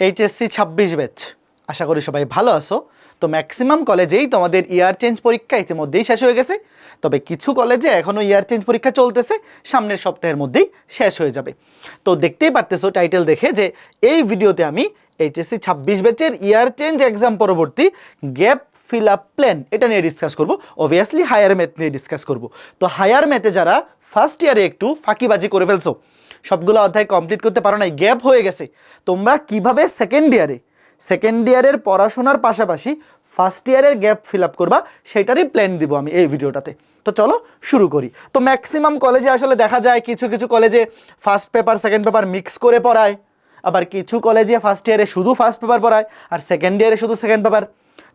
HSC ছাব্বিশ batch আশা করি সবাই ভালো আছো। তো ম্যাক্সিমাম কলেজেই তোমাদের ইয়ার চেঞ্জ পরীক্ষা ইতিমধ্যেই শেষ হয়ে গেছে। তবে কিছু কলেজে এখনও ইয়ার চেঞ্জ পরীক্ষা চলতেছে। সামনের সপ্তাহের মধ্যেই শেষ হয়ে যাবে। তো দেখতেই পারতেছো টাইটেল দেখে যে এই ভিডিওতে আমি এইচএসসি ছাব্বিশ ব্যাচের ইয়ার চেঞ্জ এক্সাম পরবর্তী গ্যাপ ফিল আপ প্ল্যান এটা নিয়ে ডিসকাস করব। অবভিয়াসলি হায়ার ম্যাথ নিয়ে ডিসকাস করব। তো হায়ার ম্যাথে যারা ফার্স্ট ইয়ারে একটু ফাঁকিবাজি করে ফেলছো সবগুলো অধ্যায় কমপ্লিট করতে পারো নাই গ্যাপ হয়ে গেছে। তোমরা কীভাবে সেকেন্ড ইয়ারে সেকেন্ড ইয়ারের পড়াশোনার পাশাপাশি ফার্স্ট ইয়ারের গ্যাপ ফিল আপ করবা, সেটারই প্ল্যান দিব আমি এই ভিডিওটাতে। তো চলো শুরু করি। তো ম্যাক্সিমাম কলেজে আসলে দেখা যায় কিছু কিছু কলেজে first paper second paper mix করে পড়ায়। আবার কিছু কলেজে ফার্স্ট ইয়ারে শুধু ফার্স্ট পেপার পড়ায়, আর সেকেন্ড ইয়ারে শুধু সেকেন্ড পেপার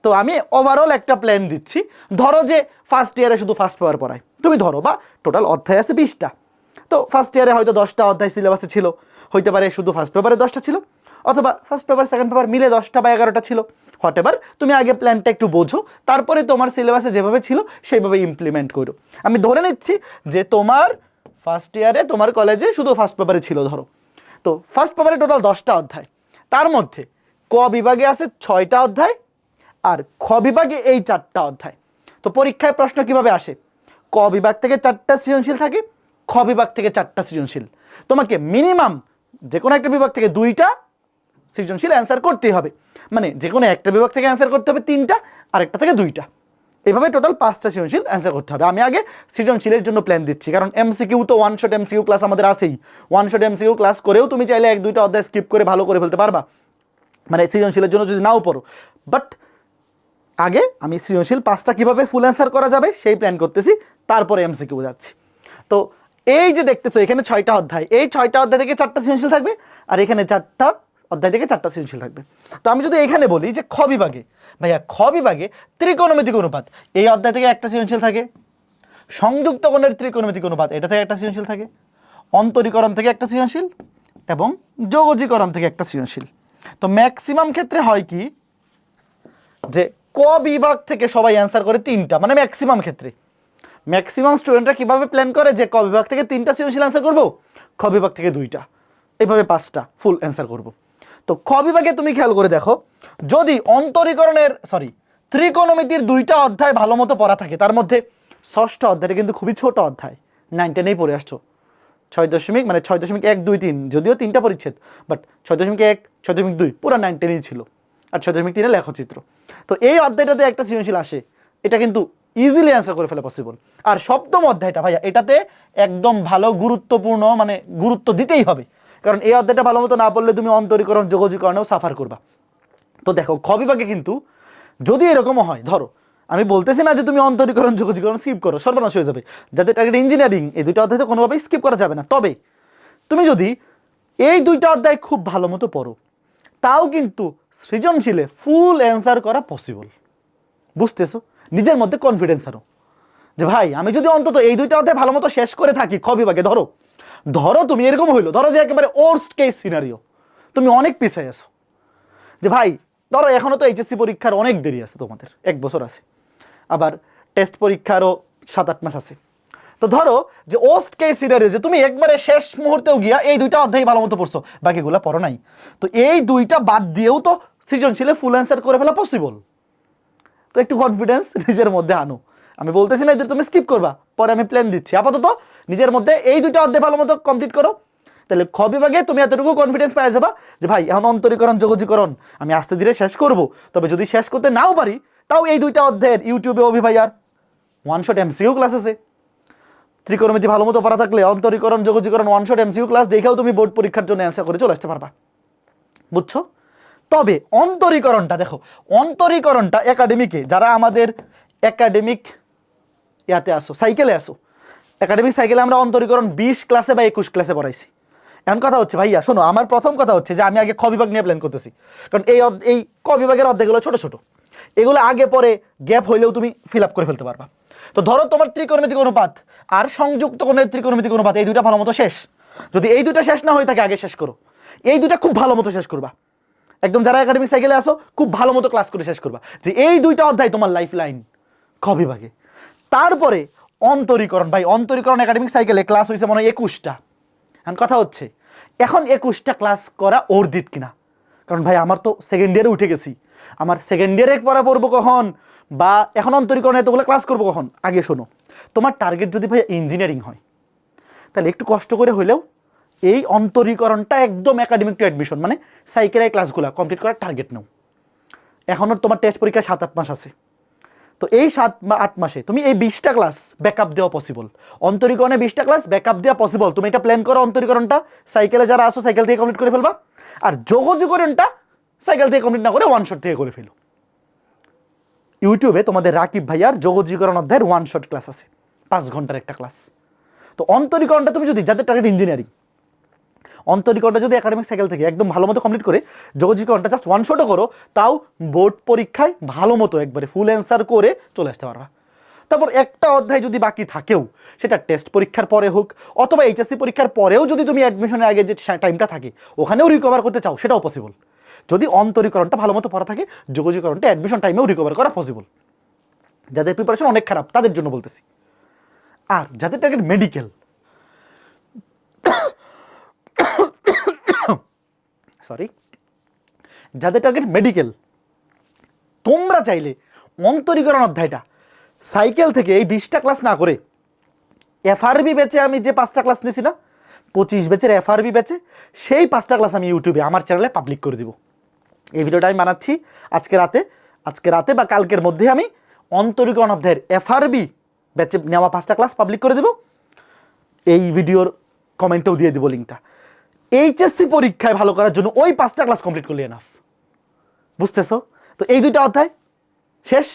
তো আমি ওভারঅল একটা প্ল্যান দিচ্ছি। ধরো যে ফার্স্ট ইয়ারে শুধু ফার্স্ট পেপার পড়ায়। তুমি ধরো বা টোটাল অধ্যায় আছে বিশটা। তো ফার্স্ট ইয়ারে হয়তো দশটা অধ্যায় সিলেবাসে ছিল। হইতে পারে শুধু ফার্স্ট পেপারে দশটা ছিল, অথবা ফার্স্ট পেপার সেকেন্ড পেপার মিলে দশটা বা এগারোটা ছিল। হোয়াট এভার তুমি আগে প্ল্যানটা একটু বোঝো, তারপরে তোমার সিলেবাসে যেভাবে ছিল, সেইভাবে ইমপ্লিমেন্ট করো। আমি ধরে নিচ্ছি যে তোমার ফার্স্ট ইয়ারে তোমার কলেজে শুধু ফার্স্ট পেপারে ছিল, ধরো। তো ফার্স্ট পেপারে টোটাল দশটা অধ্যায়। তার মধ্যে ক বিভাগে আছে ছয়টা অধ্যায়, আর খ বিভাগে এই চারটা অধ্যায়। তো পরীক্ষায় প্রশ্ন কীভাবে আসে? ক বিভাগ থেকে চারটা সৃজনশীল থাকে বিভাগ থেকে চারটা সৃজনশীল। তোমাকে মিনিমাম যে কোনো একটা বিভাগ থেকে দুইটা সৃজনশীল অ্যান্সার করতেই হবে। মানে যে কোনো একটা বিভাগ থেকে অ্যান্সার করতে হবে তিনটা, আরেকটা থেকে দুইটা। এভাবে টোটাল পাঁচটা সৃজনশীল অ্যান্সার করতে হবে। আমি আগে সৃজনশীলের জন্য প্ল্যান দিচ্ছি, কারণ এমসিকিউ তো ওয়ান শট এমসিকিউ ক্লাস আমাদের আসেই ওয়ান শট এমসিকিউ ক্লাস করেও তুমি চাইলে এক, দুইটা অধ্যায় স্কিপ করে ভালো করে ফেলতে পারবা। মানে সৃজনশীলের জন্য যদি নাও পড়ো। বাট আগে আমি সৃজনশীল পাঁচটা কীভাবে ফুল অ্যান্সার করা যাবে সেই প্ল্যান করতেছি, তারপরে এমসিকিউ যাচ্ছি। তো এই যে দেখতেছো, এখানে ছয়টা অধ্যায়। এই ছয়টা অধ্যায় থেকে চারটা সৃজনশীল থাকবে, আর এখানে চারটা অধ্যায় থেকে চারটা সৃজনশীল থাকবে। তো আমি যদি এখানে বলি যে খ বিভাগে, ভাইয়া, খ বিভাগে ত্রিকোণমিতিক অনুপাত, এই অধ্যায় থেকে একটা সৃজনশীল থাকে। সংযুক্ত কোণের ত্রিকোণমিতিক অনুপাত, এটা থেকে একটা সৃজনশীল থাকে। অন্তরীকরণ থেকে একটা সৃজনশীল এবং যোগজীকরণ থেকে একটা সৃজনশীল। তো ম্যাক্সিমাম ক্ষেত্রে হয় কি, যে ক বিভাগ থেকে সবাই অ্যান্সার করে তিনটা মানে ম্যাক্সিমাম ক্ষেত্রে। ম্যাক্সিমাম স্টুডেন্টরা কীভাবে প্ল্যান করে যে ক বিভাগ থেকে তিনটা সৃজনশীল অ্যান্সার করব? খ বিভাগ থেকে দুইটা। এইভাবে পাঁচটা ফুল অ্যান্সার করব। তো খ বিভাগে তুমি খেয়াল করে দেখো, যদি অন্তরীকরণের সরি ত্রিকোণমিতির দুইটা অধ্যায় ভালো মতো পড়া থাকে, তার মধ্যে ষষ্ঠ অধ্যায়টা কিন্তু খুবই ছোট অধ্যায় নাইন টেনেই পড়ে আসছো। ছয় দশমিক মানে ছয় দশমিক এক, দুই, তিন, যদিও তিনটা পরিচ্ছেদ বাট ছয় দশমিক এক, ছয় দশমিক দুই, পুরো নাইন টেনেই ছিল। আর ছয় দশমিক তিনে লেখচিত্র। তো এই অধ্যায়টাতে একটা সৃজনশীল আসে, এটা কিন্তু ইজিলি অ্যান্সার করে ফেলা পসিবল আর সপ্তম অধ্যায়টা ভাইয়া, এটাতে একদম ভালো, গুরুত্বপূর্ণ মানে গুরুত্ব দিতেই হবে। কারণ এই অধ্যায়টা ভালো মতো না পড়লে তুমি অন্তরীকরণ, যোগজীকরণেও সাফার করবা। তো দেখো, খ বিভাগে কিন্তু যদি এরকমও হয়, ধরো, আমি বলতেছি না যে তুমি অন্তরীকরণ, যোগজীকরণ স্কিপ করো, সর্বনাশ হয়ে যাবে। যাদের টার্গেট ইঞ্জিনিয়ারিং এই দুইটা অধ্যায় তো কোনোভাবেই স্কিপ করা যাবে না। তবে তুমি যদি এই দুইটা অধ্যায় খুব ভালো মতো পড়ো, তাও কিন্তু সৃজনশীলে ফুল অ্যান্সার করা পসিবল বুঝতেছো? নিজের মধ্যে কনফিডেন্স আরও যে ভাই, আমি যদি অন্তত এই দুইটা অধ্যায় ভালো মতো শেষ করে থাকি, খ বিভাগে, ধরো। ধরো তুমি এরকম হইল, ধরো যে একেবারে ওর্স্ট কেস সিনারিও তুমি অনেক পিছিয়ে আছো। যে ভাই, ধরো এখনও তো এইচএসসি পরীক্ষার অনেক দেরি আছে তোমাদের, এক বছর আছে। আবার টেস্ট পরীক্ষারও সাত আট মাস আছে। তো ধরো যে ওস্ট কেস সিনারিও যে তুমি একবারে শেষ মুহূর্তেও গিয়া এই দুইটা অধ্যায় ভালো মতো পড়ছো, বাকিগুলো পড়ো নাই। তো এই দুইটা বাদ দিয়েও তো সৃজনশীলে ফুল অ্যান্সার করে ফেলা পসিবল তো একটু কনফিডেন্স নিজের মধ্যে আনো। আমি বলতেছি না, এদের তুমি স্কিপ করবা। পরে আমি প্ল্যান দিচ্ছি। আপাতত নিজের মধ্যে এই দুইটা অধ্যায় ভালো মতো কমপ্লিট করো। তাহলে খ বিভাগে তুমি এতটুকু কনফিডেন্স পাই যাবা যে, ভাই, এখন অন্তরীকরণ, যোগজীকরণ আমি আস্তে ধীরে শেষ করব। তবে যদি শেষ করতে নাও পারি, তাও এই দুইটা অধ্যায়ের ইউটিউবে অভিভাইয়ার ওয়ান শট এমসিউ ক্লাস আছে। ত্রিকোণমিতি ভালো মতো পড়া থাকলে অন্তরীকরণ, যোগজীকরণ ওয়ান শট এমসিউ ক্লাস দেখেও তুমি বোর্ড পরীক্ষার জন্য অ্যান্সার করে চলে আসতে পারবা। বুঝছ? তবে অন্তরীকরণটা দেখো, অন্তরীকরণটা একাডেমিকে যারা আমাদের একাডেমিক ইয়াতে আসো সাইকেলে আসো একাডেমিক সাইকেলে আমরা অন্তরীকরণ বিশ ক্লাসে বা একুশ ক্লাসে পড়াইছি। এমন কথা হচ্ছে, ভাইয়া, শোনো, আমার প্রথম কথা হচ্ছে যে আমি আগে খ বিভাগ নিয়ে প্ল্যান করতেছি। কারণ এই এই ক বিভাগের অর্ধেকগুলো ছোট ছোট। এগুলো আগে পরে গ্যাপ হইলেও তুমি ফিল আপ করে ফেলতে পারবা। তো ধরো তোমার ত্রিকোণমিতিক অনুপাত আর সংযুক্ত কোণের ত্রিকোণমিতিক অনুপাত এই দুইটা ভালো মতো শেষ। যদি এই দুইটা শেষ না হয়ে থাকে, আগে শেষ করো। এই দুইটা খুব ভালো মতো শেষ করবা। একদম যারা একাডেমিক সাইকেলে আসো খুব ভালো মতো ক্লাস করে শেষ করবা। যে এই দুইটা অধ্যায় তোমার লাইফ লাইন খ বিভাগে? তারপরে অন্তরীকরণ, ভাই, অন্তরীকরণ একাডেমিক সাইকেলে ক্লাস হয়েছে মনে হয় একুশটা। এখন কথা হচ্ছে, এখন একুশটা ক্লাস করা অর্জিত কিনা? কারণ ভাই, আমার তো সেকেন্ড ইয়ারে উঠে গেছি। আমার সেকেন্ড ইয়ারে পড়া পড়ব কখন? বা এখন অন্তরীকরণে এতগুলো ক্লাস করব কখন? আগে শোনো, তোমার টার্গেট যদি ভাই ইঞ্জিনিয়ারিং হয়, তাহলে একটু কষ্ট করে হলেও এই অন্তরীকরণটা একদম একাডেমিক টু অ্যাডমিশন মানে সাইকেলের ক্লাসগুলো কমপ্লিট করার টার্গেট নাও। এখনও তোমার টেস্ট পরীক্ষা সাত, আট মাস আছে। তো এই সাত বা আট মাসে তুমি এই বিশটা ক্লাস ব্যাকআপ দেওয়া পসিবল অন্তরীকরণে বিশটা ক্লাস ব্যাকআপ দেওয়া পসিবল তুমি এটা প্ল্যান করো অন্তরীকরণটা সাইকেলে যারা আসো সাইকেল থেকে কমপ্লিট করে ফেলবা। আর যোগযোগরণটা সাইকেল থেকে কমপ্লিট না করে ওয়ান শট থেকে করে ফেলো। ইউটিউবে তোমাদের রাকিব ভাইয়ার যোগজীকরণ অধ্যায়ের ওয়ান শট ক্লাস আছে। পাঁচ ঘণ্টার একটা ক্লাস তো অন্তরীকরণটা তুমি যদি, যাদের টার্গেট ইঞ্জিনিয়ারিং অন্তরীকরণটা যদি একাডেমিক সাইকেল থেকে একদম ভালো মতো কমপ্লিট করে, যোগজীকরণটা জাস্ট ওয়ান শটও করো, তাও বোর্ড পরীক্ষায় ভালো মতো একবারে ফুল অ্যান্সার করে চলে আসতে পারবা। তারপর একটা অধ্যায় যদি বাকি থাকেও, সেটা টেস্ট পরীক্ষার পরে হোক, অথবা এইচএসসি পরীক্ষার পরেও যদি তুমি অ্যাডমিশনের আগে যে টাইমটা থাকে, ওখানেও রিকভার করতে চাও, সেটাও পসিবল যদি অন্তরীকরণটা ভালো মতো পড়া থাকে, যোগজীকরণটা অ্যাডমিশন টাইমেও রিকভার করা পসিবল যাদের প্রিপারেশন অনেক খারাপ, তাদের জন্য বলতেছি। আর যাদের টার্গেট মেডিকেল সরি যাদের টার্গেট মেডিকেল তোমরা চাইলে অন্তরীকরণ অধ্যায়টা সাইকেল থেকে এই বিশটা ক্লাস না করে এফআরবি বেচে আমি যে পাঁচটা ক্লাস নিয়েছি না, পঁচিশ বেচের এফআরবি বেচে সেই পাঁচটা ক্লাস আমি ইউটিউবে আমার চ্যানেলে পাবলিক করে দিব। এই ভিডিওটা আমি বানাচ্ছি আজকে রাতে আজকে রাতে বা কালকের মধ্যে আমি অন্তরীকরণ অধ্যায়ের এফআরবি ব্যাচে নেওয়া পাঁচটা ক্লাস পাবলিক করে দেব। এই ভিডিওর কমেন্টেও দিয়ে দেবো লিঙ্কটা এইচএসসি পরীক্ষায় ভালো করার জন্য ওই পাঁচটা ক্লাস কমপ্লিট করলে এনাফ বুঝতেছো? তো এই দুইটা অধ্যায় শেষ।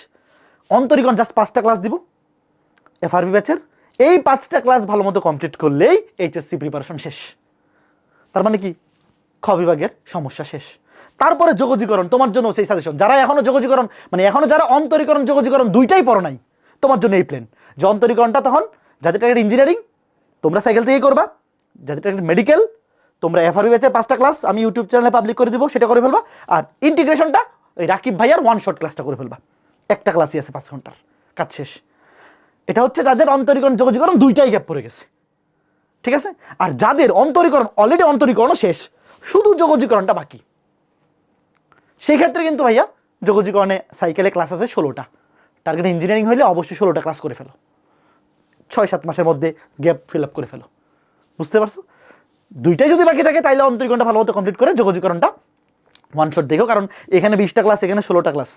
অন্তরীকরণ জাস্ট পাঁচটা ক্লাস দিব। এফআরবি ব্যাচের এই পাঁচটা ক্লাস ভালো মতো কমপ্লিট করলেই এইচএসসি প্রিপারেশন শেষ। তার মানে কি? খ বিভাগের সমস্যা শেষ। তারপরে যোগজীকরণ, তোমার জন্য সেই সাজেশন যারা এখনও যোগজীকরণ মানে এখনও যারা অন্তরীকরণ, যোগজীকরণ দুইটাই পড়ো নাই, তোমার জন্য এই প্ল্যান যে অন্তরীকরণটা তখন, যাদের টার্গেট ইঞ্জিনিয়ারিং তোমরা সাইকেল থেকেই করবা। যাদের টার্গেট মেডিকেল তোমরা এফআরবি ব্যাচের পাঁচটা ক্লাস আমি ইউটিউব চ্যানেলে পাবলিক করে দিব, সেটা করে ফেলবা। আর ইন্টিগ্রেশনটা ওই রাকিব ভাইয়ার ওয়ান শট ক্লাসটা করে ফেলবা। একটা ক্লাসই আছে পাঁচ ঘণ্টার, কাজ শেষ। এটা হচ্ছে যাদের অন্তরীকরণ যোগজীকরণ দুইটাই গ্যাপ পড়ে গেছে। ঠিক আছে? আর যাদের অন্তরীকরণ অলরেডি অন্তরীকরণও শেষ, শুধু যোগজীকরণটা বাকি। সেই ক্ষেত্রে কিন্তু ভাইয়া যোগজীকরণে সাইকেলে ক্লাস আছে ষোলোটা। টার্গেট ইঞ্জিনিয়ারিং হলে অবশ্যই ষোলোটা ক্লাস করে ফেলো। ছয় সাত মাসের মধ্যে গ্যাপ ফিল আপ করে ফেলো। বুঝতে পারছ? দুইটাই যদি বাকি থাকে, তাইলে অন্তরীকরণটা ভালো মতো কমপ্লিট করে যোগজীকরণটা ওয়ান শট দেখো, কারণ এখানে বিশটা ক্লাস এখানে ষোলোটা ক্লাস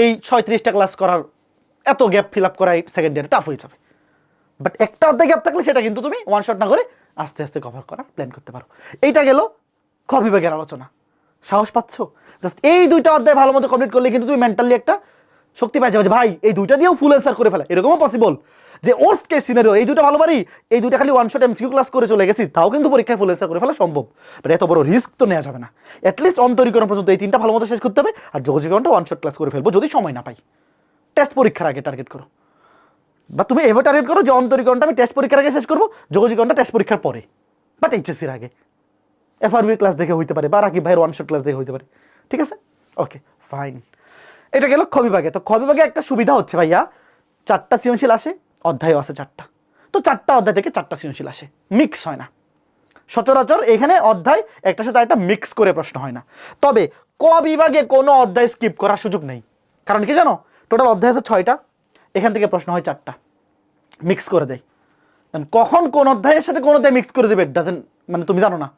এই ছয়ত্রিশটা ক্লাস করার এত গ্যাপ ফিল আপ করা সেকেন্ড ইয়ারে টাফ হয়ে যাবে। বাট একটা অর্ধেক গ্যাপ থাকলে সেটা কিন্তু তুমি ওয়ান শট না করে আস্তে আস্তে কভার করার প্ল্যান করতে পারো। এইটা গেল খ বিভাগের আলোচনা। সাহস পাচ্ছ? জাস্ট এই দুইটা অধ্যায় ভালো মতো কমপ্লিট করলে কিন্তু তুমি মেন্টালি একটা শক্তি পাই যাবে ভাই, এই দুইটা দিয়েও ফুল অ্যান্সার করে ফেলা। এরকমও পসিবল যে ওর্স্ট কেস সিনারিও এই দুটো ভালো পারি এই দুটো খালি ওয়ান শট এমসিকিউ ক্লাস করে চলে গেছি, তাও কিন্তু পরীক্ষায় ফুল করে ফেলা সম্ভব। বাট এত বড় রিস্ক তো নেওয়া যাবে না। অ্যাটলিস্ট অন্তরীকরণ পর্যন্ত এই তিনটা ভালো মতো শেষ করতে হবে, আর যোগজীকরণটা ওয়ান শট ক্লাস করে ফেলব, যদি সময় না পাই। টেস্ট পরীক্ষার আগে টার্গেট করো। বা তুমি এভাবে টার্গেট করো যে অন্তরীকরণটা আমি টেস্ট পরীক্ষার আগে শেষ করব যোগজীকরণটা টেস্ট পরীক্ষার পরে। বাট এইচএসসির আগে। এফআরবি ক্লাস দেখে হইতে পারে, বা রাকিব ভাইয়ের ওয়ান শট ক্লাস দেখে হইতে পারে। ঠিক আছে? ওকে ফাইন এটা গেল খ বিভাগে। তো খ বিভাগে একটা সুবিধা হচ্ছে ভাইয়া, চারটা সৃজনশীল আসে অধ্যায়ও আছে চারটা। তো চারটা অধ্যায় থেকে চারটা সৃজনশীল আসে। মিক্স হয় না। সচরাচর এখানে অধ্যায় একটার সাথে একটা মিক্স করে প্রশ্ন হয় না। তবে ক বিভাগে কোনো অধ্যায় স্কিপ করার সুযোগ নেই। কারণ কি জানো? টোটাল অধ্যায় আছে ছয়টা। এখান থেকে প্রশ্ন হয় চারটা। মিক্স করে দেয়। কখন কোন অধ্যায়ের সাথে কোন অধ্যায় মিক্স করে দেবে ডাজেন মানে তুমি জানো না।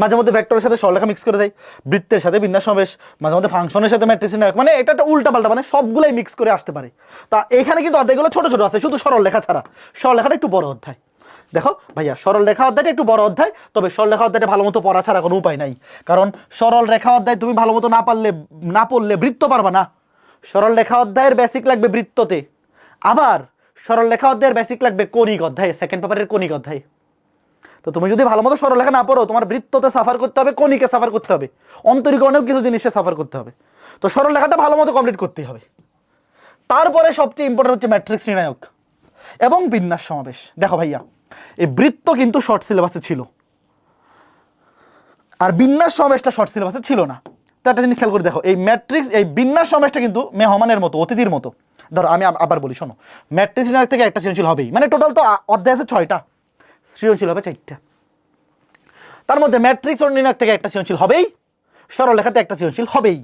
মাঝে মধ্যে ভেক্টরের সাথে সরলেখা মিক্স করে দেয়, বৃত্তের সাথে বিন্যাস সমাবেশ, মাঝে মধ্যে ফাংশনের সাথে ম্যাট্রিক্স নায়ক মানে এটা একটা উল্টা পাল্টা মানে সবগুলাই মিক্স করে আসতে পারে। তা এখানে কিন্তু অধ্যায়গুলো ছোট ছোট আছে, শুধু সরল লেখা ছাড়া। সরল লেখাটা একটু বড় অধ্যায়। দেখো ভাইয়া সরল রেখা অধ্যায়টা একটু বড় অধ্যায়, তবে সরল রেখা অধ্যায়টা ভালো মতো পড়া ছাড়া কোনো উপায় নাই। কারণ সরল রেখা অধ্যায় তুমি ভালো মতো না পারলে, না পড়লে বৃত্ত পারবা না। সরল রেখা অধ্যায়ের বেসিক লাগবে বৃত্ততে। আবার সরল লেখা অধ্যায়ের বেসিক লাগবে কণিক অধ্যায় সেকেন্ড পেপারের কণিক অধ্যায়। তো তুমি যদি ভালো মতো সরলরেখা না পড়ো, তোমার বৃত্ততে সাফার করতে হবে, কণিকে সাফার করতে হবে অন্তরীকরণেও কিছু জিনিসে সাফার করতে হবে। তো সরলরেখাটা ভালো মতো কমপ্লিট করতেই হবে। তারপরে সবচেয়ে ইম্পর্টেন্ট হচ্ছে ম্যাট্রিক্স নির্ণায়ক এবং বিন্যাস সমাবেশ। দেখো ভাইয়া, এই বৃত্ত কিন্তু শর্ট সিলেবাসে ছিল। আর বিন্যাস সমাবেশটা শর্ট সিলেবাসে ছিল না। তো একটা জিনিস খেয়াল করে দেখো, এই ম্যাট্রিক্স এই বিন্যাস সমাবেশটা কিন্তু মেহমানের মতো, অতিথির মতো। ধরো আমি আবার বলি, শোনো ম্যাট্রিক্স নির্ণায়ক থেকে একটা সৃজনশীল হবেই। মানে টোটাল তো অধ্যায় আছে ছয়টা। সৃজনশীল হবে চারটা। তার মধ্যে ম্যাট্রিক্স ও নির্ণায়ক থেকে একটা সৃজনশীল হবেই, সরলরেখাতে একটা সৃজনশীল হবেই।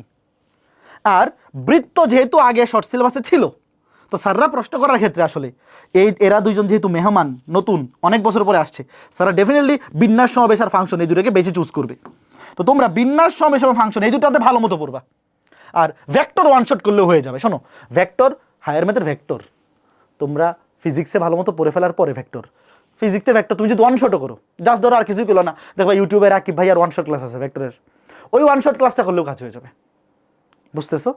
আর বৃত্ত যেহেতু আগে শর্ট সিলেবাসে ছিল, তো স্যাররা প্রশ্ন করার ক্ষেত্রে আসলে এই এরা দুইজন যেহেতু মেহমান, নতুন, অনেক বছর পরে আসছে, স্যাররা ডেফিনেটলি বিন্যাস সমাবেশ আর ফাংশন এই দুটোকে বেশি চুজ করবে। তো তোমরা বিন্যাস সমাবেশ এবং ফাংশন এই দুটাতে ভালো মতো পড়বা। আর ভেক্টর ওয়ান শট করলেও হয়ে যাবে। শোনো ভেক্টর হায়ার ম্যাথের ভেক্টর তোমরা ফিজিক্সে ভালো মতো পড়ে ফেলার পরে ভেক্টর ফিজিক্সে ভেক্টর তুমি যদি ওয়ান শটও করো জাস্ট ধরো আর কিছুই করল না। দেখবা ইউটিউবে রাকিব ভাই আর ওয়ান শট ক্লাস আছে ভেক্টরের ওই ওয়ান শট ক্লাসটা করলেও কাজ হয়ে যাবে। বুঝতেছো?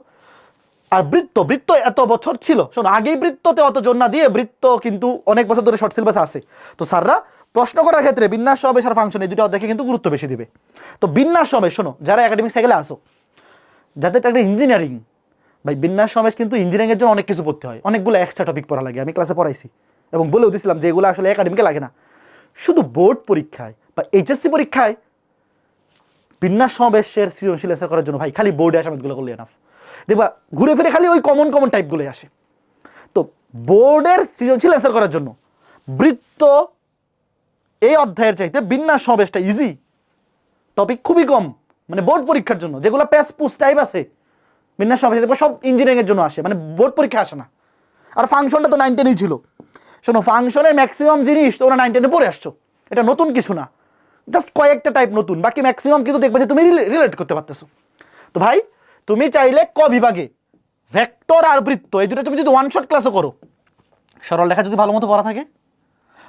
আর বৃত্ত বৃত্ত এত বছর ছিল। শোনো, আগেই বৃত্ততে অত জোর না দিয়ে বৃত্ত কিন্তু অনেক বছর ধরে শর্ট সিলেবাস আছে। তো স্যাররা প্রশ্ন করার ক্ষেত্রে বিন্যাস সমাবেশ আর ফাংশন এই দুটো দেখে কিন্তু গুরুত্ব বেশি দিবে। তো বিন্যাস সমাবেশ শোনো, যারা একাডেমিক সাইকেলে আসো, যাদের একটা ইঞ্জিনিয়ারিং ভাই বিন্যাস সমাবেশ কিন্তু ইঞ্জিনিয়ারিংয়ের জন্য অনেক কিছু পড়তে হয়। অনেকগুলো এক্সট্রা টপিক পড়া লাগে, আমি ক্লাসে পড়াইছি। এবং বলেও দিয়েছিলাম যে এগুলো আসলে একাডেমিকে লাগে না। শুধু বোর্ড পরীক্ষায় বা এইচএসসি পরীক্ষায় বিন্যাস সমাবেশের সৃজনশীল অ্যান্সার করার জন্য ভাই খালি বোর্ডে আসামেতগুলো করলে এনাফ দেখবা ঘুরে ফিরে খালি ওই কমন কমন টাইপগুলোই আসে। তো বোর্ডের সৃজনশীল অ্যান্সার করার জন্য বৃত্ত এই অধ্যায়ের চাইতে বিন্যাস সমাবেশটা ইজি টপিক খুবই কম মানে বোর্ড পরীক্ষার জন্য। যেগুলো প্যাস পুস টাইপ আছে, বিন্যাস সমাবেশ সব ইঞ্জিনিয়ারিংয়ের জন্য আসে মানে বোর্ড পরীক্ষা আসে না। আর ফাংশনটা তো নাইন টেনেই ছিল। শোনো ফাংশনের ম্যাক্সিমাম জিনিস তোমরা নাইন টেনে পড়ে আসছো। এটা নতুন কিছু না। জাস্ট কয়েকটা টাইপ নতুন। বাকি ম্যাক্সিমাম কিন্তু দেখবে যে তুমি রিলেট করতে পারতেছো। তো ভাই, তুমি চাইলে ক বিভাগে? ভেক্টর আর বৃত্ত, এই দুটো তুমি যদি ওয়ান শট ক্লাসও করো। সরল লেখা যদি ভালো মতো পড়া থাকে।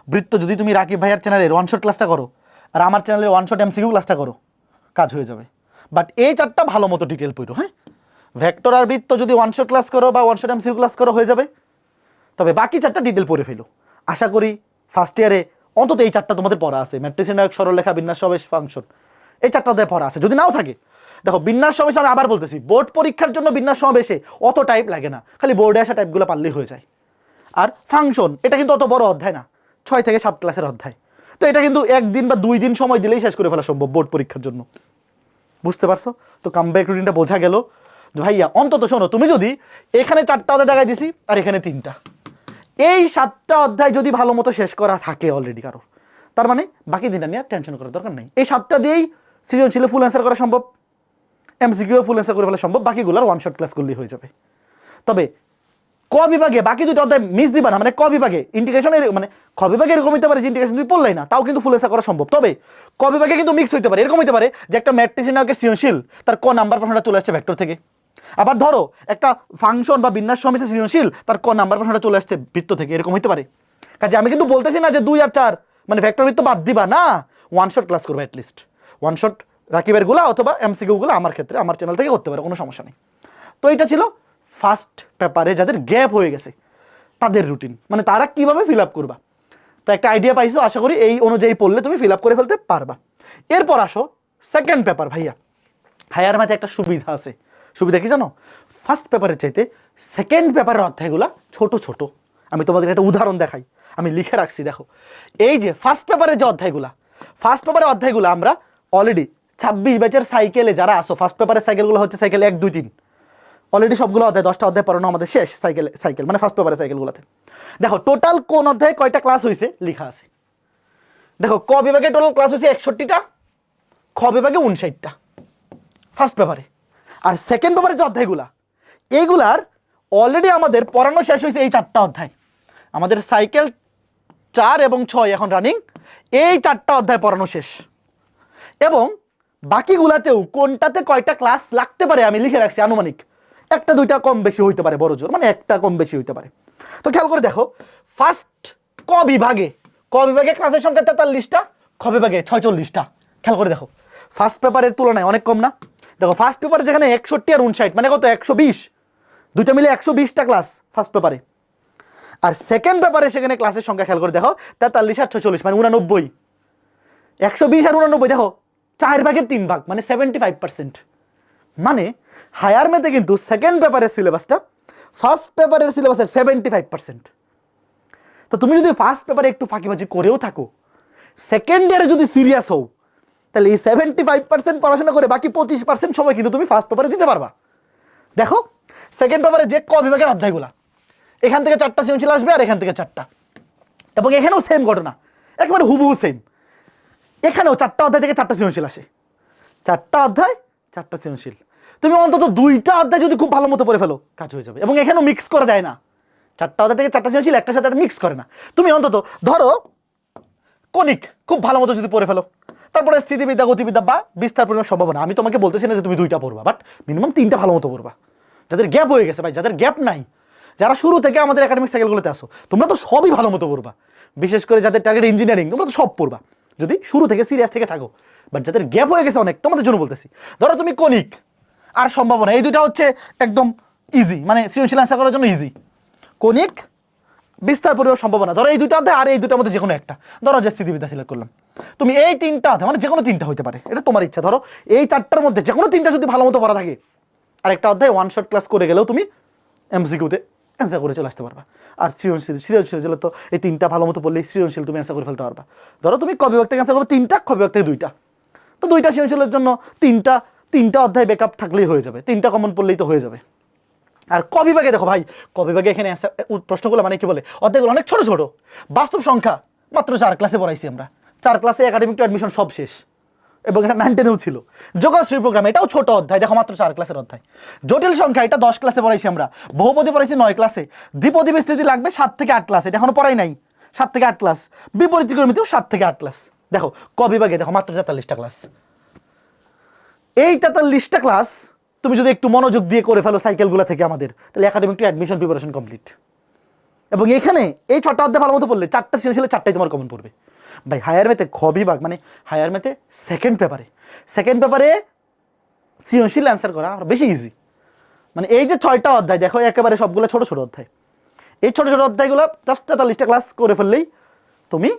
বৃত্ত যদি তুমি রাকিব ভাইয়ার চ্যানেলের ওয়ান শট ক্লাসটা করো, আর আমার চ্যানেলের ওয়ান শট এমসিকিউ ক্লাসটা করো, কাজ হয়ে যাবে। বাট এই চারটা ভালো মতো ডিটেল পড়ো হ্যাঁ? ভেক্টর আর বৃত্ত যদি ওয়ান শট ক্লাস করো বা ওয়ান শট এমসিকিউ ক্লাস করো, হয়ে যাবে। তবে বাকি চারটা ডিটেল পড়ে ফেলো। আশা করি ফার্স্ট ইয়ারে অন্তত এই চারটা তোমাদের পড়া আছে। ম্যাট্রিক্স নায়ক সরলরেখা বিন্যাস সমাবেশ ফাংশন এই চারটা অধ্যায় পড়া আছে। যদি নাও থাকে, দেখো, বিন্যাস সমাবেশ আমি আবার বলতেছি বোর্ড পরীক্ষার জন্য বিন্যাস সমাবেশে অত টাইপ লাগে না। খালি বোর্ডে আসা টাইপগুলো পারলেই হয়ে যায়। আর ফাংশন এটা কিন্তু অত বড় অধ্যায় না। ছয় থেকে সাত ক্লাসের অধ্যায়। তো এটা কিন্তু একদিন বা দুই দিন সময় দিলেই শেষ করে ফেলা সম্ভব বোর্ড পরীক্ষার জন্য। বুঝতে পারছ? তো কামব্যাক রুটিনটা বোঝা গেল। ভাইয়া, অন্তত শোনো, তুমি যদি এখানে চারটা অধ্যায় দেখাই দিছি, আর এখানে তিনটা। এই সাতটা অধ্যায় যদি ভালো মতো শেষ করা থাকে অলরেডি কারোর, তার মানে বাকি দিনটা নিয়ে টেনশন করার দরকার নেই। এই সাতটা দিয়েই সৃজনশীলে ফুল অ্যান্সার করা সম্ভব এমসিকিউ ফুল অ্যান্সার করে ফেলা সম্ভব, বাকিগুলোর ওয়ান শট ক্লাস করলেই হয়ে যাবে। তবে ক বিভাগে বাকি দুটো অধ্যায় মিস দিবা না মানে ক বিভাগে ইন্টিগ্রেশনের মানে খ বিভাগে এরকম হতে পারে যে ইন্টিগ্রেশন তুমি পড়লাই না, তাও কিন্তু ফুল অ্যান্সার করা সম্ভব। তবে ক বিভাগে কিন্তু মিক্স হতে পারে, এরকম হতে পারে যে একটা ম্যাট্রিক্স নায়কের সৃজনশীল, তার ক নাম্বার প্রশ্নটা চলে আসছে ভেক্টর থেকে। আবার ধরো, একটা ফাংশন বা বিন্যাস সমাবেশে সৃজনশীল, তার ক নাম্বার প্রশ্নটা চলে আসছে বৃত্ত থেকে, এরকম হতে পারে। কাজে আমি কিন্তু বলতেছি না যে দুই আর চার মানে ভেক্টর বৃত্ত বাদ দিবা, না। ওয়ান শট ক্লাস করবে অ্যাটলিস্ট ওয়ান শট রাকিবেরগুলা অথবা এমসিকিউগুলো আমার ক্ষেত্রে, আমার চ্যানেল থেকে করতে পারে, কোনো সমস্যা নেই। তো এটা ছিল ফার্স্ট পেপারে যাদের গ্যাপ হয়ে গেছে, তাদের রুটিন মানে তারা কীভাবে ফিল আপ করবা? তো একটা আইডিয়া পাইছো, আশা করি এই অনুযায়ী পড়লে তুমি ফিল আপ করে ফেলতে পারবা। এরপর আসো সেকেন্ড পেপার ভাইয়া। হায়ার ম্যাথে একটা সুবিধা আছে। সুবিধা কি জানো? ফার্স্ট পেপারের চাইতে সেকেন্ড পেপারের অধ্যায়গুলো ছোট ছোট। আমি তোমাদের একটা উদাহরণ দেখাই। আমি লিখে রাখছি, দেখো। এই যে ফার্স্ট পেপারের যে অধ্যায়গুলা ফার্স্ট পেপারের অধ্যায়গুলো আমরা অলরেডি ছাব্বিশ ব্যাচের সাইকেলে যারা আসো ফার্স্ট পেপারের সাইকেলগুলো হচ্ছে সাইকেল এক, দুই, তিন। অলরেডি সবগুলো অধ্যায়, দশটা অধ্যায় পড়ানো আমাদের শেষ সাইকেল সাইকেল মানে ফার্স্ট পেপারের সাইকেলগুলোতে দেখো টোটাল কোন অধ্যায়ে কয়টা ক্লাস হয়েছে লেখা আছে। দেখো, ক বিভাগে টোটাল ক্লাস হয়েছে একষট্টিটা, খ বিভাগে উনষাটটা ফার্স্ট পেপারে আর সেকেন্ড পেপারের যে অধ্যায়গুলা এইগুলার অলরেডি আমাদের পড়ানো শেষ হয়েছে এই চারটা অধ্যায়। আমাদের সাইকেল চার এবং ছয় এখন রানিং এই চারটা অধ্যায় পড়ানো শেষ। এবং বাকিগুলাতেও কোনটাতে কয়টা ক্লাস লাগতে পারে আমি লিখে রাখছি আনুমানিক। একটা, দুইটা কম বেশি হইতে পারে, বড় জোর মানে একটা কম বেশি হইতে পারে। তো খেয়াল করে দেখো ফার্স্ট ক বিভাগে ক বিভাগে ক্লাসের সংখ্যা তেতাল্লিশটা, খ বিভাগে ছয়চল্লিশটা। খেয়াল করে দেখো ফার্স্ট পেপারের তুলনায় অনেক কম না? দেখো ফার্স্ট পেপারে যেখানে একষট্টি আর উনষাট মানে কত? একশো বিশ। দুইটা মিলে একশো বিশটা ক্লাস ফার্স্ট পেপারে আর সেকেন্ড পেপারে সেখানে ক্লাসের সংখ্যা খেয়াল করে দেখো, তেতাল্লিশ আর ছয়চল্লিশ মানে উনানব্বই। একশো বিশ আর উনানব্বই, দেখো চার ভাগের তিন ভাগ মানে সেভেন্টি ফাইভ পার্সেন্ট মানে হায়ার ম্যাথে কিন্তু সেকেন্ড পেপারের সিলেবাসটা ফার্স্ট পেপারের সিলেবাসের সেভেন্টি ফাইভ পার্সেন্ট তো তুমি যদি ফার্স্ট পেপারে একটু ফাঁকিবাজি করেও থাকো সেকেন্ড ইয়ারে যদি সিরিয়াস হও তাহলে এই সেভেন্টি ফাইভ পার্সেন্ট পড়াশোনা করে বাকি পঁচিশ পার্সেন্ট সময় কিন্তু তুমি ফার্স্ট পেপারে দিতে পারবা। দেখো সেকেন্ড পেপারে যে ক বিভাগের অধ্যায়গুলা, এখান থেকে চারটা সৃজনশীল আসবে আর এখান থেকে চারটা। এবং এখানেও সেম ঘটনা, একেবারে হুবহু সেম এখানেও চারটা অধ্যায় থেকে চারটা সৃজনশীল আসে। চারটা অধ্যায়, চারটা সৃজনশীল। তুমি অন্তত দুইটা অধ্যায় যদি খুব ভালো মতো পড়ে ফেলো, কাজ হয়ে যাবে। এবং এখানেও মিক্স করা যায় না। চারটা অধ্যায় থেকে চারটা সৃজনশীল একটার সাথে একটা মিক্স করে না। তুমি অন্তত, ধরো কনিক খুব ভালো মতো যদি পড়ে ফেলো তারপরে স্থিতিবিদ্যা, গতিবিদ্যা বা বিস্তার পরিমাণ সম্ভাবনা। আমি তোমাকে বলতেছি না যে তুমি দুইটা পড়বা বাট মিনিমাম তিনটা ভালো মতো পড়বা। যাদের গ্যাপ হয়ে গেছে ভাই, যাদের গ্যাপ নাই, যারা শুরু থেকে আমাদের একাডেমিক সাইকেলগুলোতে আসো তোমরা তো সবই ভালো মতো পড়বা। বিশেষ করে যাদের টার্গেট ইঞ্জিনিয়ারিং তোমরা তো সব পড়বা। যদি শুরু থেকে সিরিয়াস থেকে থাকো বাট যাদের গ্যাপ হয়ে গেছে অনেক, তোমাদের জন্য বলতেছি। ধরো তুমি কনিক আর সম্ভাবনা, এই দুইটা হচ্ছে একদম ইজি মানে সৃজনশীল আনসার করার জন্য ইজি কনিক বিস্তার পরিবার সম্ভাবনা, ধরো এই দুটো অধ্যায় আর এই দুটোর মধ্যে যে কোনো একটা। ধরো যে স্থিতিবিদ্যা সিলেক্ট করলাম। তুমি এই তিনটা মানে যে কোনো তিনটা হতে পারে, এটা তোমার ইচ্ছা। ধরো, এই চারটার মধ্যে যে কোনো তিনটা যদি ভালো মতো পড়া থাকে আর একটা অধ্যায় ওয়ান শট ক্লাস করে গেলেও তুমি এমসিকিউতে অ্যান্সার করে চলে আসতে পারবা। আর সৃজনশীল সৃজনশীল যেগুলো তো এই তিনটা ভালো মতো পড়লেই সৃজনশীল তুমি অ্যান্সার করে ফেলতে পারবা। ধরো, তুমি ক বিভাগ থেকে অ্যান্সার করবে? তিনটা ক বিভাগ থেকে দুইটা। তো দুইটা সৃজনশীলের জন্য তিনটা তিনটা অধ্যায় ব্যাকআপ থাকলেই হয়ে যাবে। তিনটা কমন পড়লেই তো হয়ে যাবে। আর ক বিভাগে দেখো ভাই, ক বিভাগে এখানে প্রশ্নগুলো মানে কি বলে? অধ্যায়গুলো অনেক ছোট ছোট। বাস্তব সংখ্যা মাত্র চার ক্লাসে পড়াইছি আমরা। চার ক্লাসে একাডেমিক টু অ্যাডমিশন সব শেষ। এবং এটা নাইন টেনেও ছিল। যোগাশ্রী প্রোগ্রাম এটাও ছোট অধ্যায়, দেখো মাত্র চার ক্লাসের অধ্যায়। জটিল সংখ্যা, এটা দশ ক্লাসে পড়াইছি আমরা। বহুপদী পড়াইছি নয় ক্লাসে দ্বিপদী বিস্তৃতি লাগবে সাত থেকে আট ক্লাস এটা এখনও পড়াই নাই। সাত থেকে আট ক্লাস বিপরীত কর্মীতেও সাত থেকে আট ক্লাস দেখো, ক বিভাগে, দেখো মাত্র তেতাল্লিশটা ক্লাস এই তেতাল্লিশটা ক্লাস তুমি যদি একটু মনোযোগ দিয়ে করে ফেলো সাইকেলগুলো থেকে আমাদের, তাহলে academic to admission preparation complete এবং এখানে এই ছটা অধ্যায় ভালো মতো পড়লে, চারটা সৃজনশীলে চারটাই তোমার কমন পড়বে। ভাই হায়ার ম্যাথে খ বিভাগ মানে হায়ার ম্যাথে সেকেন্ড পেপারে সেকেন্ড পেপারে সৃজনশীল অ্যান্সার করা বেশি ইজি মানে এই যে ছয়টা অধ্যায়, দেখো একেবারে সবগুলো ছোট ছোট অধ্যায়। এই ছোট ছোট অধ্যায়গুলো জাস্ট তেতাল্লিশটা ক্লাস করে ফেললেই তুমি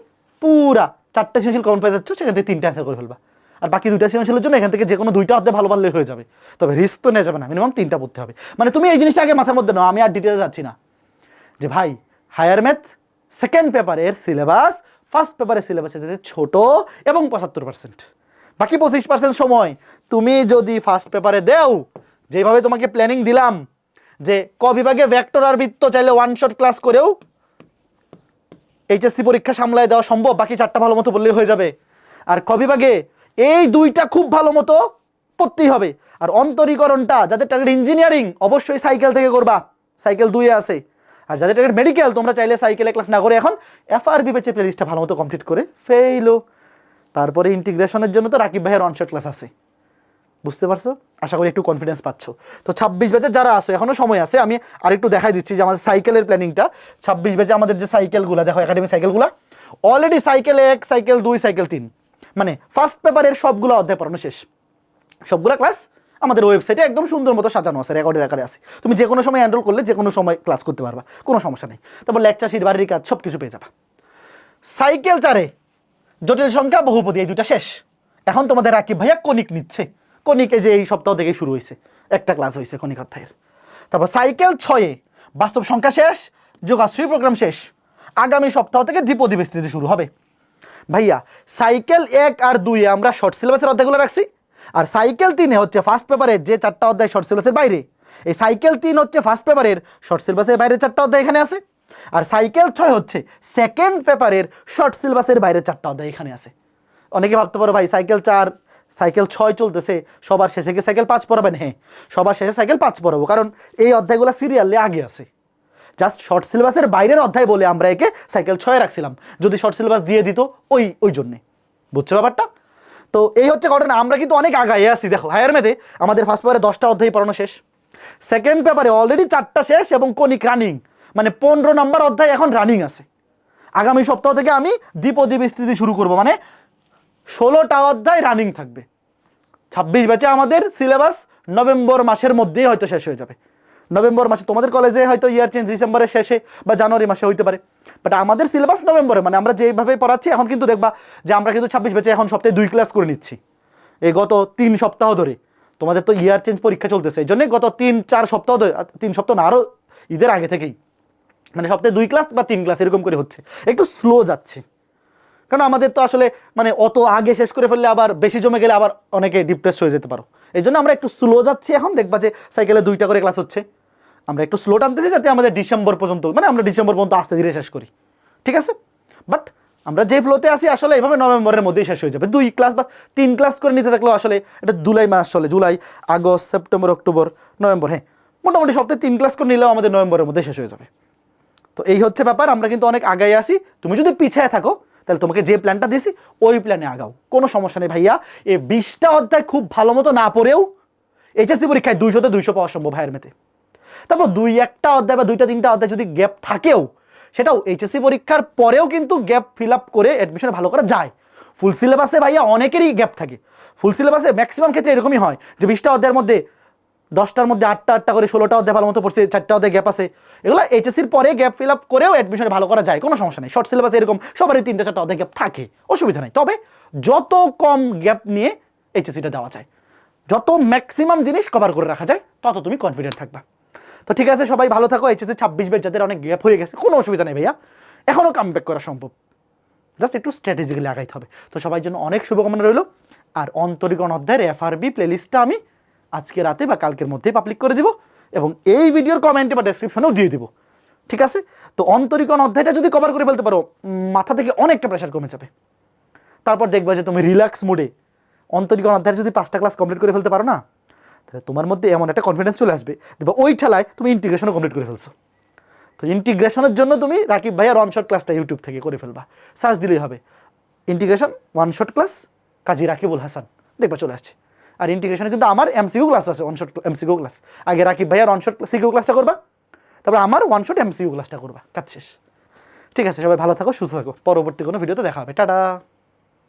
পুরা চারটা সৃজনশীল কমন পেয়ে যাচ্ছ, সেখান থেকে তিনটা অ্যান্সার করে ফেলবা। আর বাকি দুইটা সৃজনশীলের জন্য এখান থেকে যে কোনো দুইটা অধ্যায় ভালো পারলে হয়ে যাবে। তবে রিস্ক তো নেওয়া যাবে না মিনিমাম তিনটা পড়তে হবে। মানে তুমি এই জিনিসটা আগে মাথার মধ্যে নাও, আমি আর ডিটেলে যাচ্ছি না। যে ভাই হায়ার ম্যাথ সেকেন্ড পেপারের সিলেবাস ফার্স্ট পেপারের সিলেবাসের থেকে ছোট এবং পঁচাত্তর পার্সেন্ট বাকি পঁচিশ পার্সেন্ট সময়। তুমি যদি ফার্স্ট পেপারে দেও, যেভাবে তোমাকে প্ল্যানিং দিলাম, যে ক বিভাগে ভেক্টর আর বৃত্ত চাইলে ওয়ান শট ক্লাস করেও এইচএসসি পরীক্ষা সামলায় দেওয়া সম্ভব, বাকি চারটা ভালো মতো বললেই হয়ে যাবে। আর ক বিভাগে এই দুইটা খুব ভালো মতো পড়তেই হবে। আর অন্তরীকরণটা, যাদের টার্গেট ইঞ্জিনিয়ারিং অবশ্যই সাইকেল থেকে করবা। সাইকেল দুইয়ে আছে। আর যাদের টার্গেট মেডিকেল তোমরা চাইলে সাইকেলে ক্লাস না করে এখন এফআরবি বেচে প্লেলিস্টটা ভালো মতো কমপ্লিট করে ফেইলো। তারপরে ইন্টিগ্রেশনের জন্য তো রাকিব ভাইয়ের অনশট ক্লাস আছে। বুঝতে পারছ? আশা করি একটু কনফিডেন্স পাচ্ছ। তো ছাব্বিশ ব্যাচের যারা আছে এখনও সময় আছে, আমি আরেকটু দেখাই দিচ্ছি যে আমাদের সাইকেলের প্ল্যানিংটা ছাব্বিশ ব্যাচে আমাদের যে সাইকেলগুলো দেখো একাডেমি সাইকেলগুলো অলরেডি সাইকেল এক সাইকেল দুই সাইকেল তিন। মানে ফার্স্ট পেপারের সবগুলো অধ্যায় পড়ানো শেষ। সবগুলো ক্লাস আমাদের ওয়েবসাইটে একদম সুন্দর মতো সাজানো আছে রেকর্ডের আকারে আছে। তুমি যে কোনো সময় এনরোল করলে যে কোনো সময় ক্লাস করতে পারবা, কোনো সমস্যা নেই। তারপর লেকচার শিট বাড়ির কাজ সব কিছু পেয়ে যাবা। সাইকেল চারে জটিল সংখ্যা, বহুপদী, এই দুটা শেষ। এখন তোমাদের রাকিব ভাইয়া কনিক নিচ্ছে। কনিকে যে এই সপ্তাহ থেকেই শুরু হয়েছে। একটা ক্লাস হয়েছে কনিক অধ্যায়ের। তারপর সাইকেল ছয়ে বাস্তব সংখ্যা শেষ, যোগাশ্রী প্রোগ্রাম শেষ। আগামী সপ্তাহ থেকে দ্বিপদী বিস্তৃতি শুরু হবে। ভাইয়া সাইকেল এক আর দুইয়ে আমরা শর্ট সিলেবাসের অধ্যায়গুলো রাখছি। আর সাইকেল তিনে হচ্ছে ফার্স্ট পেপারের যে চারটা অধ্যায় শর্ট সিলেবাসের বাইরে। এই সাইকেল তিন হচ্ছে ফার্স্ট পেপারের শর্ট সিলেবাসের বাইরে চারটা অধ্যায় এখানে আছে। আর সাইকেল ছয় হচ্ছে সেকেন্ড পেপারের শর্ট সিলেবাসের বাইরে চারটা অধ্যায় এখানে আছে। অনেকে ভাবতে পারো ভাই, সাইকেল চার, সাইকেল ছয় চলতেছে, সবার শেষে গিয়ে সাইকেল পাঁচ পড়াবেন? হ্যাঁ সবার শেষে সাইকেল পাঁচ পড়াবো, কারণ এই অধ্যায়গুলো সিরিয়ালে আগে আছে। জাস্ট শর্ট সিলেবাসের বাইরের অধ্যায় বলে আমরা একে সাইকেল ছয় রাখছিলাম। যদি শর্ট সিলেবাস দিয়ে দিত ওই ওই জন্যে। বুঝছ ব্যাপারটা? তো এই হচ্ছে ঘটনা, আমরা কিন্তু অনেক আগায় আছি, দেখো, হায়ার মেথে আমাদের ফার্স্ট পেপারে দশটা অধ্যায় পড়ানো শেষ। সেকেন্ড পেপারে অলরেডি চারটা শেষ এবং কনিক রানিং মানে পনেরো নম্বর অধ্যায় এখন রানিং আছে। আগামী সপ্তাহ থেকে আমি দ্বিপদী বিস্তৃতি শুরু করব মানে ষোলোটা অধ্যায় রানিং থাকবে। ছাব্বিশ ব্যাচে আমাদের সিলেবাস নভেম্বর মাসের মধ্যেই হয়তো শেষ হয়ে যাবে। নভেম্বর মাসে তোমাদের কলেজে হয়তো ইয়ার চেঞ্জ ডিসেম্বরের শেষে বা জানুয়ারি মাসে হইতে পারে। বাট আমাদের সিলেবাস নভেম্বরে মানে আমরা যেভাবে পড়াচ্ছি, এখন কিন্তু দেখবা যে আমরা কিন্তু ছাব্বিশ ব্যাচে এখন সপ্তাহে দুই ক্লাস করে নিচ্ছি। এই গত তিন সপ্তাহ ধরে। তোমাদের তো ইয়ার চেঞ্জ পরীক্ষা চলতেছে, এই জন্যে গত তিন, চার সপ্তাহ ধরে, তিন সপ্তাহ না আরও ঈদের আগে থেকেই। মানে সপ্তাহে দুই ক্লাস বা তিন ক্লাস এরকম করে হচ্ছে। একটু স্লো যাচ্ছে। কারণ আমাদের তো আসলে মানে অত আগে শেষ করে ফেললে আবার বেশি জমে গেলে আবার অনেকে ডিপ্রেস হয়ে যেতে পারো। এই জন্য আমরা একটু স্লো যাচ্ছি এখন, দেখবা যে সাইকেলে দুইটা করে ক্লাস হচ্ছে। আমরা একটু স্লো টানতেছি যাতে আমাদের ডিসেম্বর পর্যন্ত মানে আমরা ডিসেম্বর পর্যন্ত আস্তে ধীরে শেষ করি। ঠিক আছে? বাট আমরা যে ফ্লোতে আসি আসলে এইভাবে নভেম্বরের মধ্যেই শেষ হয়ে যাবে। দুই ক্লাস বা তিন ক্লাস করে নিতে থাকলেও আসলে এটা জুলাই মাস চলে। July, August, September, October, November হ্যাঁ। মোটামুটি সপ্তাহে তিন ক্লাস করে নিলেও আমাদের নভেম্বরের মধ্যে শেষ হয়ে যাবে। তো এই হচ্ছে ব্যাপার। আমরা কিন্তু অনেক আগাই আসি তুমি যদি পিছিয়ে থাকো, তাহলে তোমাকে যে প্ল্যানটা দিছি ওই প্ল্যানে আগাও। কোনো সমস্যা নেই ভাইয়া। এই বিশটা অধ্যায় খুব ভালো মতো না পড়েও এইচএসসি পরীক্ষায় দুইশোতে দুইশো পাওয়া সম্ভব, ভাইয়ের মেতে। তারপর দুই একটা অধ্যায় বা দুইটা তিনটা অধ্যায় যদি গ্যাপ থাকেও, সেটাও এইচএসসি পরীক্ষার পরেও কিন্তু গ্যাপ ফিল আপ করে অ্যাডমিশন ভালো করা যায়। ফুল সিলেবাসে ভাইয়া অনেকেরই গ্যাপ থাকে। ফুল সিলেবাসে ম্যাক্সিমাম ক্ষেত্রে এরকমই হয় যে বিশটা অধ্যায়ের মধ্যে দশটার মধ্যে আটটা আটটা করে ষোলোটা অধ্যায় ভালো মতো পড়ছে, চারটা অধ্যায় গ্যাপ আছে। এগুলো এইচএসসির পরে গ্যাপ ফিল আপ করেও অ্যাডমিশন ভালো করা যায়, কোনো সমস্যা নেই। শর্ট সিলেবাসে এরকম সবারই তিনটা চারটা অধ্যায় গ্যাপ থাকে, অসুবিধা নেই। তবে যত কম গ্যাপ নিয়ে এইচএসসিটা দেওয়া যায়, যত ম্যাক্সিমাম জিনিস কভার করে রাখা যায়, তত তুমি কনফিডেন্ট থাকবা। তো ঠিক আছে, সবাই ভালো থাকো, এইচএসসি ছাব্বিশ বের যাদের অনেক গ্যাপ হয়ে গেছে, কোনো অসুবিধা নেই ভাইয়া। এখনও কাম ব্যাক করা সম্ভব। জাস্ট একটু স্ট্র্যাটেজিক্যালি আগাইতে হবে। তো সবার জন্য অনেক শুভকামনা রইল। আর অন্তরিকণ অধ্যায়ের এফআরবি প্লেলিস্টটা আমি আজকে রাতে বা কালকের মধ্যেই পাবলিক করে দিব এবং এই ভিডিওর কমেন্টে বা ডেসক্রিপশনেও দিয়ে দিব। ঠিক আছে? তো অন্তরিকণ অধ্যায়টা যদি কভার করে ফেলতে পারো, মাথা থেকে অনেকটা প্রেশার কমে যাবে। তারপর দেখবা যে তুমি রিল্যাক্স মুডে অন্তরিকণ অধ্যায় যদি পাঁচটা ক্লাস কমপ্লিট করে ফেলতে পারো না তাহলে তোমার মধ্যে এমন একটা কনফিডেন্স চলে আসবে দেখবা ওই ঠেলায় তুমি ইন্টিগ্রেশনও কমপ্লিট করে ফেলছো। তো ইন্টিগ্রেশনের জন্য তুমি রাকিব ভাইয়ার ওয়ান শট ক্লাসটা ইউটিউব থেকে করে ফেলবা। সার্চ দিলেই হবে। Integration one shot class Kazi Rakibul Hasan. দেখবা চলে আসছে। আর ইন্টিগ্রেশনে কিন্তু আমার এমসিকিউ ক্লাস আছে ওয়ান শট এমসিকিউ ক্লাস আগে রাকিব ভাইয়ার ওয়ান শট সিকিউ ক্লাসটা করবা, তারপর আমার ওয়ান শট এমসিকিউ ক্লাসটা করবা। কাজ শেষ। ঠিক আছে, সবাই ভালো থাকো, সুস্থ থাকো। পরবর্তী কোনো ভিডিওতে দেখা হবে। টাটা!